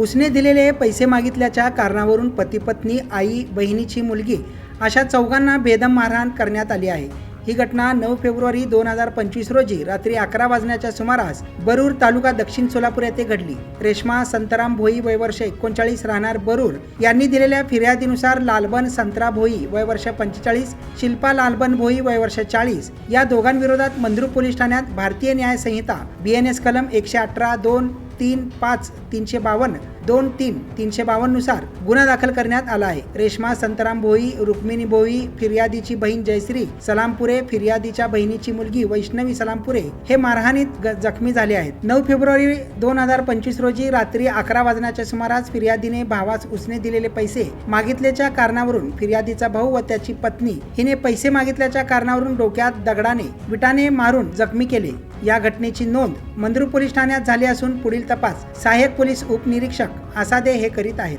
उसने दिलेले पैसे मागितल्याच्या कारणावरून पती पत्नी आई बहिणीची मुलगी अशा चौघांना बेदम मारहाण करण्यात आली आहे. ही घटना नऊ फेब्रुवारी दोन हजार पंचवीस रोजी रात्री अकरा वाजण्याच्या सुमारास बरूर तालुका दक्षिण सोलापूर येथे घडली. रेश्मा संतराम भोई वयवर्ष एकोणचाळीस राहणार बरूर यांनी दिलेल्या फिर्यादीनुसार लालबन संतरा भोई वयवर्ष पंचेचाळीस शिल्पा लालबन भोई वयवर्ष चाळीस या दोघांविरोधात मंद्रू पोलीस ठाण्यात भारतीय न्याय संहिता बी एन एस कलम एकशे अठरा दोन तीन पाच तीनशे बावन्न. दोन तीन तीनशे बावन्ननुसार गुन्हा दाखल करण्यात आला आहे. रेश्मा संतराम भोई रुक्मिणी भोई फिर्यादीची बहीण जयश्री सलामपुरे फिर्यादीच्या बहिणीची मुलगी वैष्णवी सलामपुरे हे मारहाणीत ग- जखमी झाले आहेत. नऊ फेब्रुवारी दोन हजार पंचवीस रोजी रात्री अकरा वाजण्याच्या सुमारास फिर्यादीने भावास उसने दिलेले पैसे मागितल्याच्या कारणावरून फिर्यादीचा भाऊ व त्याची पत्नी हिने पैसे मागितल्याच्या कारणावरून डोक्यात दगडाने विटाने मारून जखमी केले. या घटनेची नोंद मंद्रू पोलीस ठाण्यात झाली असून पुढील तपास सहाय्यक पोलीस उपनिरीक्षक आसादे हे करीत आहेत.